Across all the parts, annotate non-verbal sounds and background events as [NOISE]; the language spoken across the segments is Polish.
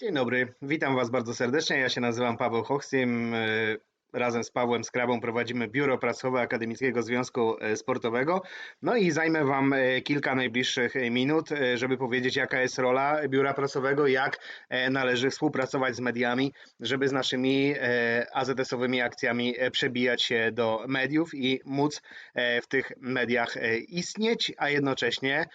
Dzień dobry, witam Was bardzo serdecznie. Ja się nazywam Paweł Hochstim. Razem z Pawłem Skrabą prowadzimy biuro prasowe Akademickiego Związku e, Sportowego. No i zajmę Wam e, kilka najbliższych e, minut, żeby powiedzieć, jaka jest rola biura prasowego, jak należy współpracować z mediami, żeby z naszymi AZS-owymi akcjami przebijać się do mediów i móc w tych mediach istnieć, a jednocześnie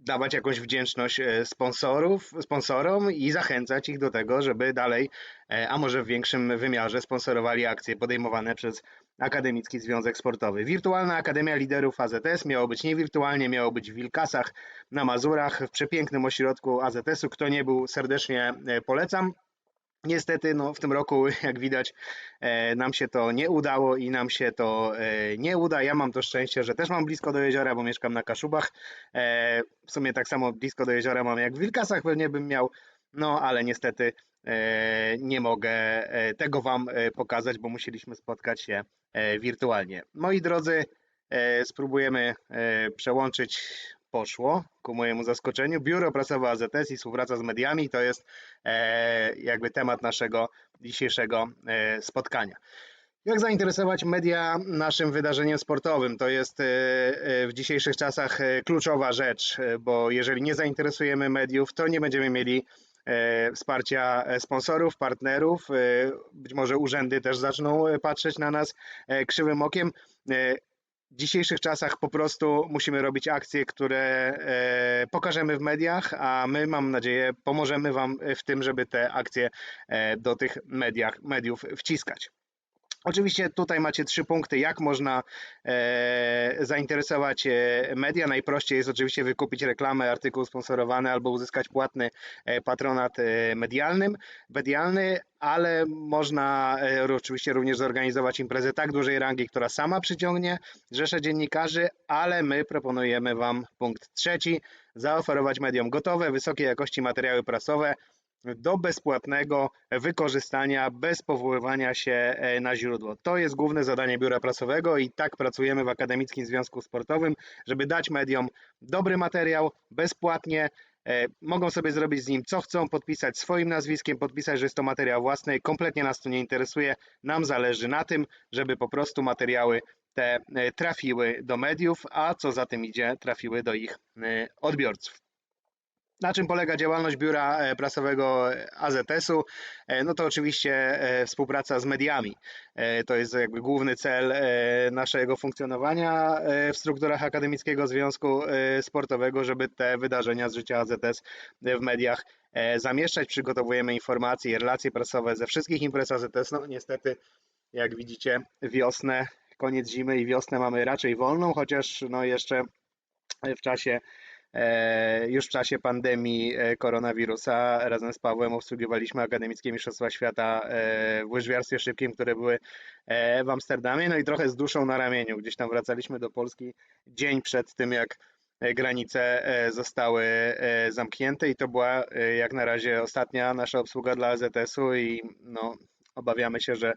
dawać jakąś wdzięczność e, sponsorów, sponsorom i zachęcać ich do tego, żeby dalej, e, a może w większym wymiarze sponsorowali akcje podejmowane przez Akademicki Związek Sportowy. Wirtualna Akademia Liderów AZS miało być niewirtualnie, miało być w Wilkasach na Mazurach, w przepięknym ośrodku AZS-u. Kto nie był, serdecznie e, polecam. Niestety, no, w tym roku, [LAUGHS] jak widać, e, nam się to nie udało i nam się to e, nie uda. Ja mam to szczęście, że też mam blisko do jeziora, bo mieszkam na Kaszubach. E, w sumie tak samo blisko do jeziora mam jak w Wilkasach, pewnie bym miał, no ale niestety nie mogę tego Wam pokazać, bo musieliśmy spotkać się wirtualnie. Moi drodzy, spróbujemy przełączyć poszło ku mojemu zaskoczeniu. Biuro prasowe AZS i współpraca z mediami to jest e, jakby temat naszego dzisiejszego e, spotkania. Jak zainteresować media naszym wydarzeniem sportowym? To jest e, w dzisiejszych czasach kluczowa rzecz, bo jeżeli nie zainteresujemy mediów, to nie będziemy mieli wsparcia sponsorów, partnerów. Być może urzędy też zaczną patrzeć na nas krzywym okiem w dzisiejszych czasach po prostu musimy robić akcje, które e, pokażemy w mediach, a my mam nadzieję pomożemy Wam w tym, żeby te akcje e, do tych mediach, mediów wciskać. Oczywiście tutaj macie trzy punkty, jak można e, zainteresować e, media. Najprościej jest oczywiście wykupić reklamę, artykuł sponsorowany albo uzyskać płatny e, patronat e, medialnym, medialny, ale można e, oczywiście również zorganizować imprezę tak dużej rangi, która sama przyciągnie rzesze dziennikarzy, ale my proponujemy Wam punkt trzeci, zaoferować mediom gotowe, wysokiej jakości materiały prasowe, do bezpłatnego wykorzystania bez powoływania się e, na źródło. To jest główne zadanie biura prasowego i tak pracujemy w Akademickim Związku Sportowym, żeby dać mediom dobry materiał bezpłatnie. E, mogą sobie zrobić z nim co chcą, podpisać swoim nazwiskiem, podpisać, że jest to materiał własny. Kompletnie nas to nie interesuje. Nam zależy na tym, żeby po prostu materiały te e, trafiły do mediów, a co za tym idzie, trafiły do ich odbiorców. Na czym polega działalność biura e, prasowego AZS-u? E, no to oczywiście e, współpraca z mediami. To jest jakby główny cel naszego funkcjonowania w strukturach Akademickiego Związku Sportowego, żeby te wydarzenia z życia AZS w mediach zamieszczać. Przygotowujemy informacje i relacje prasowe ze wszystkich imprez AZS. No niestety, jak widzicie, wiosnę, koniec zimy i wiosnę mamy raczej wolną, chociaż no jeszcze w czasie już w czasie pandemii e, koronawirusa razem z Pawłem obsługiwaliśmy Akademickie Mistrzostwa Świata e, w łyżwiarstwie szybkim, które były w Amsterdamie, no i trochę z duszą na ramieniu. Gdzieś tam wracaliśmy do Polski dzień przed tym, jak granice zostały zamknięte. I to była jak na razie ostatnia nasza obsługa dla AZS-u i no, obawiamy się, że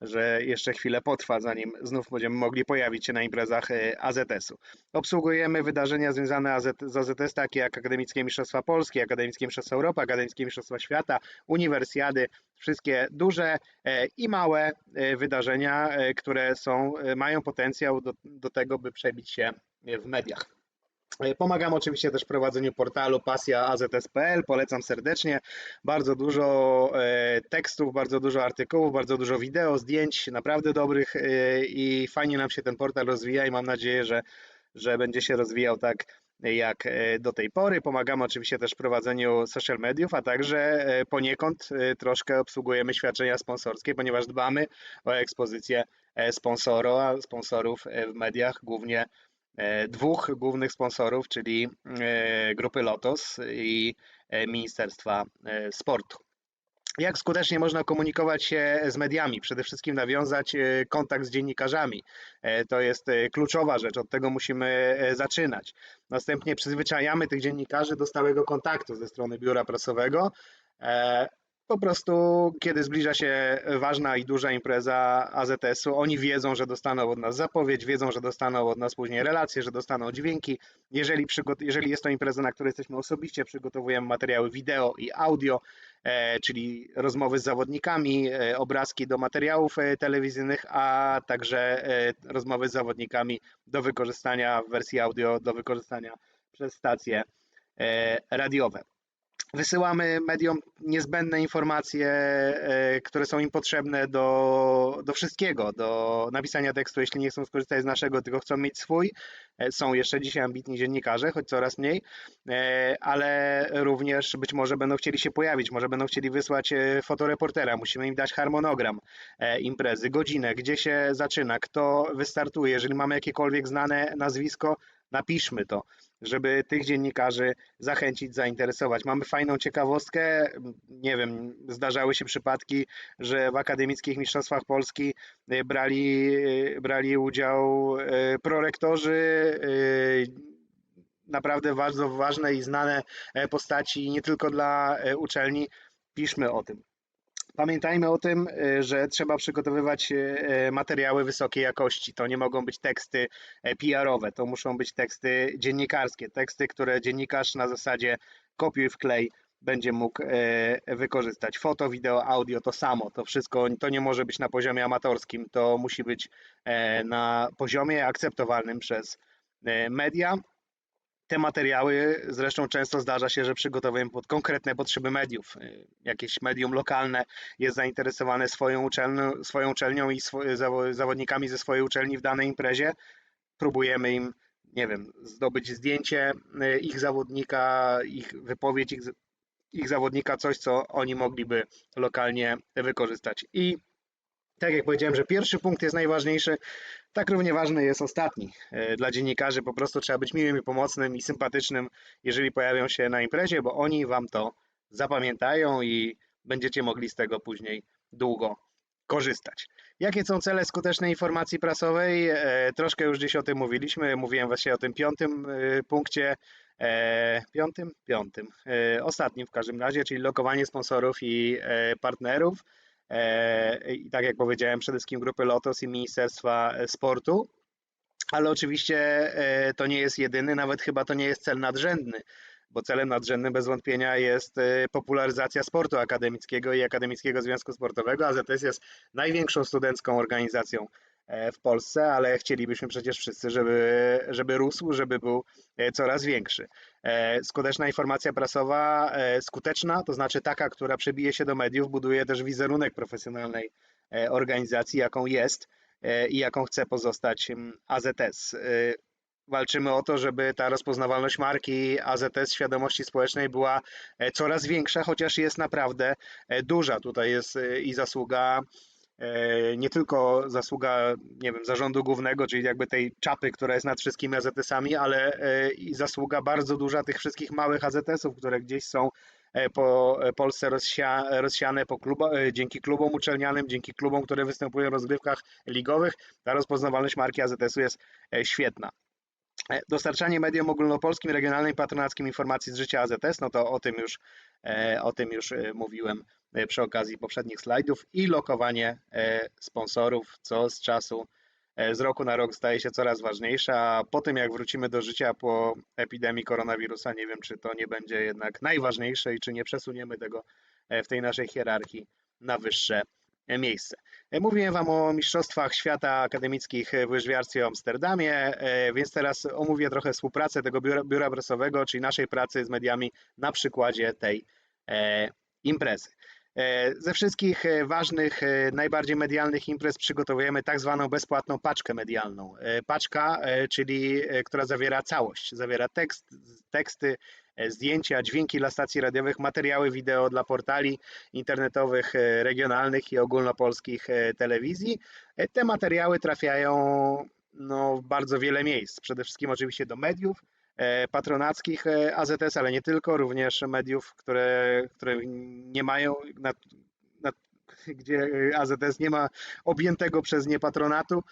że jeszcze chwilę potrwa, zanim znów będziemy mogli pojawić się na imprezach e, AZS-u. Obsługujemy wydarzenia związane z AZS, takie jak Akademickie Mistrzostwa Polskie, Akademickie Mistrzostwa Europy, Akademickie Mistrzostwa Świata, uniwersjady, wszystkie duże e, i małe e, wydarzenia, które są, mają potencjał do, do tego, by przebić się w mediach. E, pomagam oczywiście też w prowadzeniu portalu pasja AZS.pl, polecam serdecznie. Bardzo dużo e, tekstów, bardzo dużo artykułów, bardzo dużo wideo, zdjęć, naprawdę dobrych e, i fajnie nam się ten portal rozwija i mam nadzieję, że, że będzie się rozwijał tak jak do tej pory. Pomagamy oczywiście też w prowadzeniu social mediów, a także poniekąd troszkę obsługujemy świadczenia sponsorskie, ponieważ dbamy o ekspozycję sponsora, sponsorów w mediach, głównie dwóch głównych sponsorów, czyli e, grupy Lotos i e, Ministerstwa Sportu. Jak skutecznie można komunikować się z mediami? Przede wszystkim nawiązać kontakt z dziennikarzami. To jest kluczowa rzecz, od tego musimy zaczynać. Następnie przyzwyczajamy tych dziennikarzy do stałego kontaktu ze strony biura prasowego po prostu, kiedy zbliża się ważna i duża impreza AZS-u, oni wiedzą, że dostaną od nas zapowiedź, wiedzą, że dostaną od nas później relacje, że dostaną dźwięki. Jeżeli, jeżeli jest to impreza, na której jesteśmy osobiście, przygotowujemy materiały wideo i audio, e, czyli rozmowy z zawodnikami, e, obrazki do materiałów e, telewizyjnych, a także e, rozmowy z zawodnikami do wykorzystania w wersji audio, do wykorzystania przez stacje e, radiowe. Wysyłamy mediom niezbędne informacje, e, które są im potrzebne do, do wszystkiego, do napisania tekstu, jeśli nie chcą skorzystać z naszego, tylko chcą mieć swój. E, Są jeszcze dzisiaj ambitni dziennikarze, choć coraz mniej, e, ale również być może będą chcieli się pojawić, może będą chcieli wysłać fotoreportera. Musimy im dać harmonogram imprezy, godzinę, gdzie się zaczyna, kto wystartuje. Jeżeli mamy jakiekolwiek znane nazwisko, napiszmy to żeby tych dziennikarzy zachęcić, zainteresować. Mamy fajną ciekawostkę. Nie wiem, zdarzały się przypadki, że w akademickich mistrzostwach Polski e, brali, e, brali udział e, prorektorzy, naprawdę bardzo ważne i znane postaci, nie tylko dla uczelni. Piszmy o tym. Pamiętajmy o tym, e, że trzeba przygotowywać e, materiały wysokiej jakości. To nie mogą być teksty e, PR-owe, to muszą być teksty dziennikarskie, teksty, które dziennikarz na zasadzie kopiuj wklej będzie mógł wykorzystać. Foto, wideo, audio to samo, to wszystko to nie może być na poziomie amatorskim, to musi być na poziomie akceptowalnym przez media te materiały zresztą często zdarza się, że przygotowujemy pod konkretne potrzeby mediów. Y, Jakieś medium lokalne jest zainteresowane swoją uczelnią, swoją uczelnią i zawodnikami ze swojej uczelni w danej imprezie. Próbujemy im, nie wiem, zdobyć zdjęcie y, ich zawodnika, ich wypowiedź ich, ich zawodnika, coś, co oni mogliby lokalnie wykorzystać. I tak jak powiedziałem, że pierwszy punkt jest najważniejszy, tak równie ważny jest ostatni. E, dla dziennikarzy po prostu trzeba być miłym i pomocnym i sympatycznym, jeżeli pojawią się na imprezie, bo oni wam to zapamiętają i będziecie mogli z tego później długo korzystać. Jakie są cele skutecznej informacji prasowej? E, troszkę już dziś o tym mówiliśmy. Mówiłem właśnie o tym piątym e, punkcie. Piątym? Piątym. Ostatnim w każdym razie, czyli lokowanie sponsorów i partnerów. E, I tak jak powiedziałem, przede wszystkim grupy Lotos i Ministerstwa Sportu. Ale oczywiście e, to nie jest jedyny, nawet chyba to nie jest cel nadrzędny, bo celem nadrzędnym bez wątpienia jest e, popularyzacja sportu akademickiego i Akademickiego Związku Sportowego. AZS jest największą studencką organizacją E, w Polsce, ale chcielibyśmy przecież wszyscy, żeby, żeby rósł, żeby był e, coraz większy. E, skuteczna informacja prasowa, skuteczna, to znaczy taka, która przebije się do mediów, buduje też wizerunek profesjonalnej organizacji, jaką jest i jaką chce pozostać AZS. Walczymy o to, żeby ta rozpoznawalność marki AZS świadomości społecznej była coraz większa, chociaż jest naprawdę duża. Tutaj jest i zasługa E, nie tylko zasługa, nie wiem, zarządu głównego, czyli jakby tej czapy, która jest nad wszystkimi AZS-ami, ale e, i zasługa bardzo duża tych wszystkich małych AZS-ów, które gdzieś są e, po Polsce rozsia, rozsiane po klubo, dzięki klubom uczelnianym, dzięki klubom, które występują w rozgrywkach ligowych. Ta rozpoznawalność marki AZS-u jest świetna. Dostarczanie mediom ogólnopolskim, regionalnym patronackim informacji z życia AZS, no to o tym już, o tym już mówiłem E, przy okazji poprzednich slajdów i lokowanie e, sponsorów, co z czasu, e, z roku na rok staje się coraz ważniejsze, a po tym jak wrócimy do życia po epidemii koronawirusa, nie wiem czy to nie będzie jednak najważniejsze i czy nie przesuniemy tego w tej naszej hierarchii na wyższe miejsce. Mówiłem Wam o Mistrzostwach Świata Akademickich w łyżwiarstwie w Amsterdamie, więc teraz omówię trochę współpracę tego biura, biura prasowego, czyli naszej pracy z mediami na przykładzie tej imprezy. E, ze wszystkich e, ważnych, e, najbardziej medialnych imprez przygotowujemy tak zwaną bezpłatną paczkę medialną. Paczka, czyli która zawiera całość, zawiera tekst, teksty, zdjęcia, dźwięki dla stacji radiowych, materiały wideo dla portali internetowych, regionalnych i ogólnopolskich telewizji. Te materiały trafiają no, w bardzo wiele miejsc. Przede wszystkim oczywiście do mediów, patronackich e, AZS, ale nie tylko, również mediów, które, które nie mają, na, na, gdzie AZS nie ma objętego przez nie patronatu.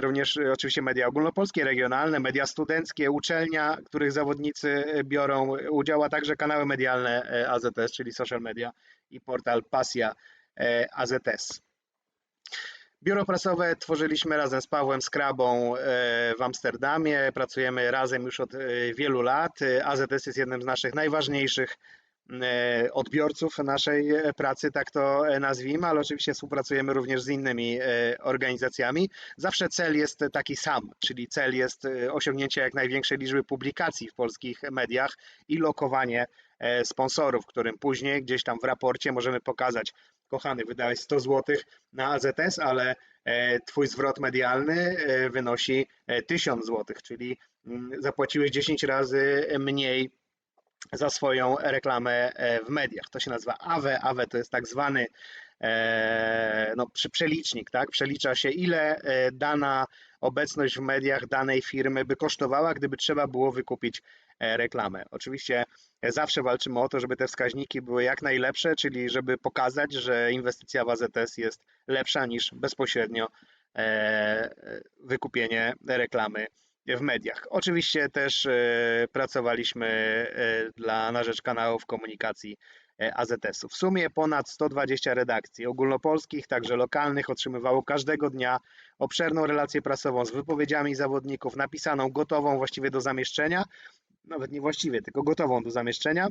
Również oczywiście media ogólnopolskie, regionalne, media studenckie, uczelnia, których zawodnicy biorą udział, a także kanały medialne AZS, czyli social media i portal Pasja AZS. Biuro prasowe tworzyliśmy razem z Pawłem Skrabą e, w Amsterdamie. Pracujemy razem już od e, wielu lat. AZS jest jednym z naszych najważniejszych e, odbiorców naszej pracy, tak to nazwijmy, ale oczywiście współpracujemy również z innymi organizacjami. Zawsze cel jest taki sam, czyli cel jest osiągnięcie jak największej liczby publikacji w polskich mediach i lokowanie sponsorów, którym później gdzieś tam w raporcie możemy pokazać, kochany, wydałeś 100 zł na AZS, ale e, twój zwrot medialny e, wynosi 1000 e, zł, czyli mm, zapłaciłeś 10 razy mniej za swoją reklamę w mediach. To się nazywa AWE. AWE to jest tak zwany no, przelicznik, tak? Przelicza się, ile dana obecność w mediach danej firmy by kosztowała, gdyby trzeba było wykupić reklamę. Oczywiście zawsze walczymy o to, żeby te wskaźniki były jak najlepsze, czyli żeby pokazać, że inwestycja w AZS jest lepsza niż bezpośrednio e, wykupienie reklamy w mediach. Oczywiście też e, pracowaliśmy e, dla, na rzecz kanałów komunikacji AZS-u. W sumie ponad 120 redakcji ogólnopolskich, także lokalnych otrzymywało każdego dnia obszerną relację prasową z wypowiedziami zawodników, napisaną, gotową właściwie do zamieszczenia, nawet nie właściwie, tylko gotową do zamieszczenia.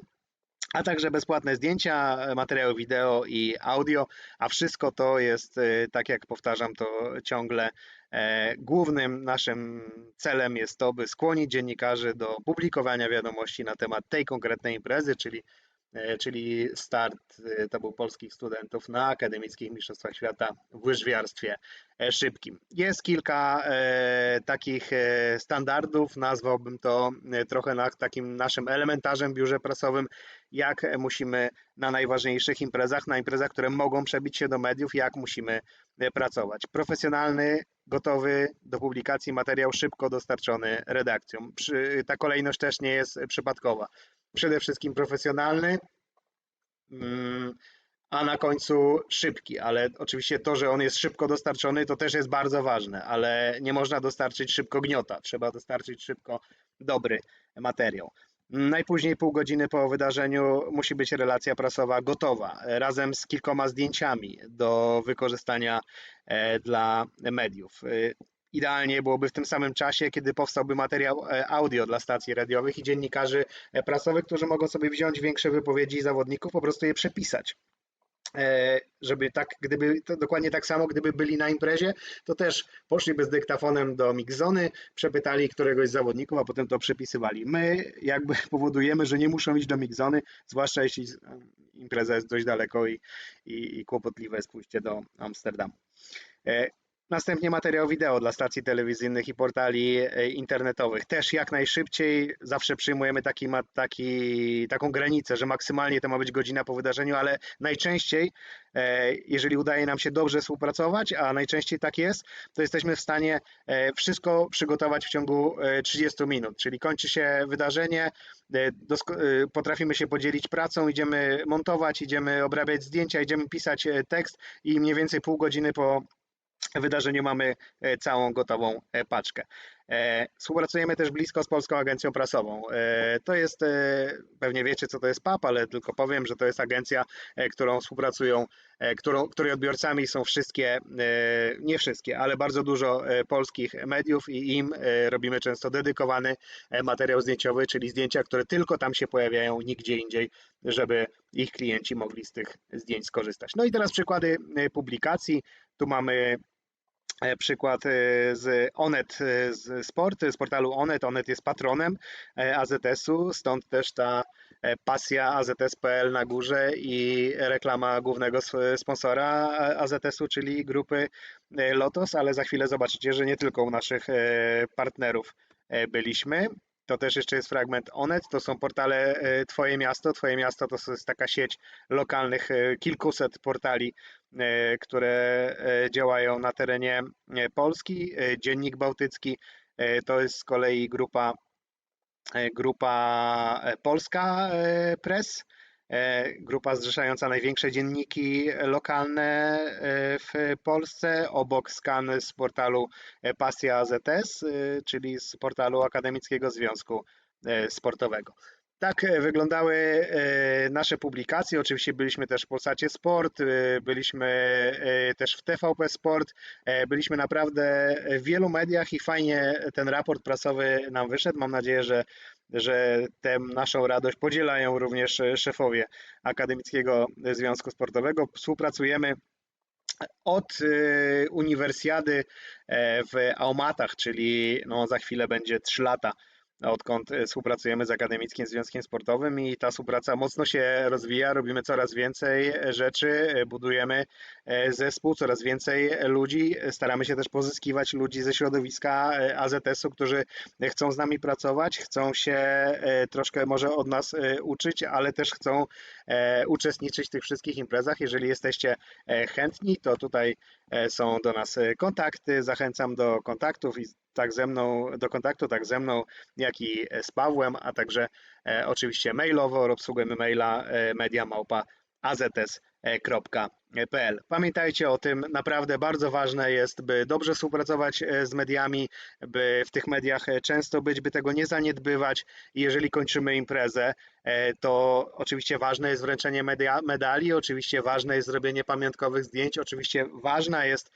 A także bezpłatne zdjęcia, materiały wideo i audio, a wszystko to jest, y, tak jak powtarzam to ciągle, e, głównym naszym celem jest to, by skłonić dziennikarzy do publikowania wiadomości na temat tej konkretnej imprezy, czyli E, czyli start e, to był polskich studentów na akademickich mistrzostwach świata w łyżwiarstwie e, szybkim. Jest kilka takich standardów, nazwałbym to trochę na takim naszym elementarzem biurze prasowym, jak musimy na najważniejszych imprezach, na imprezach, które mogą przebić się do mediów, jak musimy pracować. Profesjonalny, gotowy do publikacji materiał szybko dostarczony redakcją. Ta kolejność też nie jest przypadkowa przede wszystkim profesjonalny, mm, a na końcu szybki, ale oczywiście to, że on jest szybko dostarczony, to też jest bardzo ważne, ale nie można dostarczyć szybko gniota, trzeba dostarczyć szybko dobry materiał. Najpóźniej pół godziny po wydarzeniu musi być relacja prasowa gotowa, razem z kilkoma zdjęciami do wykorzystania e, dla mediów. Idealnie byłoby w tym samym czasie, kiedy powstałby materiał e, audio dla stacji radiowych i dziennikarzy e, prasowych, którzy mogą sobie wziąć większe wypowiedzi zawodników, po prostu je przepisać e, żeby tak, gdyby to dokładnie tak samo, gdyby byli na imprezie, to też poszliby z dyktafonem do mixzony, przepytali któregoś z zawodników, a potem to przepisywali. My jakby [LAUGHS] powodujemy, że nie muszą iść do mixzony, zwłaszcza jeśli impreza jest dość daleko i, i, i kłopotliwe jest pójście do Amsterdamu. Następnie materiał wideo dla stacji telewizyjnych i portali e, internetowych. Też jak najszybciej, zawsze przyjmujemy taki, taki, taką granicę, że maksymalnie to ma być godzina po wydarzeniu, ale najczęściej, e, jeżeli udaje nam się dobrze współpracować, a najczęściej tak jest, to jesteśmy w stanie e, wszystko przygotować w ciągu 30 minut, czyli kończy się wydarzenie, potrafimy się podzielić pracą, idziemy montować, idziemy obrabiać zdjęcia, idziemy pisać tekst i mniej więcej pół godziny po wydarzeniu mamy e, całą gotową e, paczkę. E, współpracujemy też blisko z Polską Agencją Prasową. To jest, pewnie wiecie co to jest PAP, ale tylko powiem, że to jest agencja, którą współpracują, którą, której odbiorcami są wszystkie, nie wszystkie, ale bardzo dużo polskich mediów i im robimy często dedykowany materiał zdjęciowy, czyli zdjęcia, które tylko tam się pojawiają, nigdzie indziej, żeby ich klienci mogli z tych zdjęć skorzystać. No i teraz przykłady publikacji. Tu mamy przykład e, z Onet e, z Sport, z portalu Onet. Onet jest patronem AZS-u, stąd też ta pasja AZS.pl na górze i reklama głównego sponsora AZS-u, czyli grupy Lotos, ale za chwilę zobaczycie, że nie tylko u naszych partnerów byliśmy. To też jeszcze jest fragment Onet, to są portale e, Twoje Miasto. Twoje Miasto to jest taka sieć lokalnych, e, kilkuset portali, e, które działają na terenie Polski. Dziennik Bałtycki to jest z kolei grupa, grupa Polska Press e, grupa zrzeszająca największe dzienniki lokalne e, w Polsce, obok skan z portalu e, Pasja AZS, e, czyli z portalu Akademickiego Związku e, Sportowego. Tak e, wyglądały e, nasze publikacje. Oczywiście byliśmy też w Polsacie Sport, e, byliśmy też w TVP Sport, byliśmy naprawdę w wielu mediach i fajnie ten raport prasowy nam wyszedł. Mam nadzieję, że, że tę naszą radość podzielają również szefowie Akademickiego Związku Sportowego. Współpracujemy od uniwersjady w Aumatach, czyli no za chwilę będzie 3 lata odkąd e, współpracujemy z Akademickim Związkiem Sportowym i ta współpraca mocno się rozwija, robimy coraz więcej rzeczy, e, budujemy e, zespół, coraz więcej ludzi, staramy się też pozyskiwać ludzi ze środowiska e, AZS-u, którzy chcą z nami pracować, chcą się e, troszkę może od nas e, uczyć, ale też chcą e, uczestniczyć w tych wszystkich imprezach. Jeżeli jesteście e, chętni, to tutaj e, są do nas e, kontakty, zachęcam do kontaktów i tak ze mną, do kontaktu tak ze mną, jak i z Pawłem, a także e, oczywiście mailowo, obsługujemy maila e, mediamałpa azs.pl. Pamiętajcie o tym, naprawdę bardzo ważne jest, by dobrze współpracować e, z mediami, by w tych mediach e, często być, by tego nie zaniedbywać jeżeli kończymy imprezę, e, to oczywiście ważne jest wręczenie media, medali, oczywiście ważne jest zrobienie pamiątkowych zdjęć, oczywiście ważna jest e,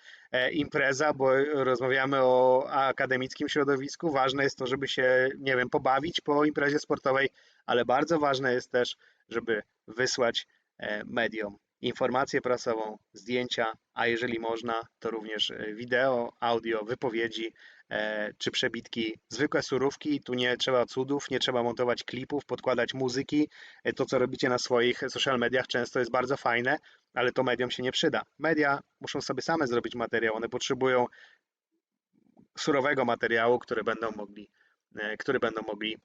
impreza, bo rozmawiamy o akademickim środowisku, ważne jest to, żeby się, nie wiem, pobawić po imprezie sportowej, ale bardzo ważne jest też, żeby wysłać e, mediom informację prasową, zdjęcia, a jeżeli można, to również e, wideo, audio, wypowiedzi e, czy przebitki, zwykłe surówki. Tu nie trzeba cudów, nie trzeba montować klipów, podkładać muzyki. E, To, co robicie na swoich social mediach, często jest bardzo fajne, ale to mediom się nie przyda. Media muszą sobie same zrobić materiał, one potrzebują surowego materiału, który będą mogli, e, który będą mogli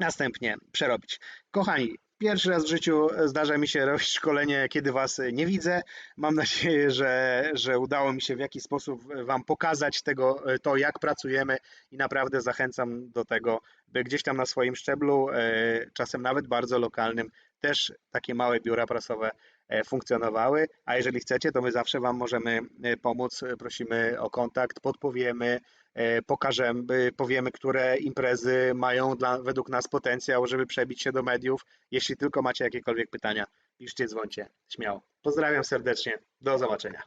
następnie przerobić. Kochani, pierwszy raz w życiu zdarza mi się [LAUGHS] robić szkolenie, kiedy Was nie widzę. Mam nadzieję, że, że udało mi się w jakiś sposób Wam pokazać tego, to jak pracujemy i naprawdę zachęcam do tego, by gdzieś tam na swoim szczeblu, e, czasem nawet bardzo lokalnym, też takie małe biura prasowe e, funkcjonowały, a jeżeli chcecie, to my zawsze Wam możemy e, pomóc, prosimy o kontakt, podpowiemy, e, pokażemy, powiemy, które imprezy mają dla, według nas potencjał, żeby przebić się do mediów. Jeśli tylko macie jakiekolwiek pytania, piszcie, dzwońcie, śmiało. Pozdrawiam serdecznie, do zobaczenia.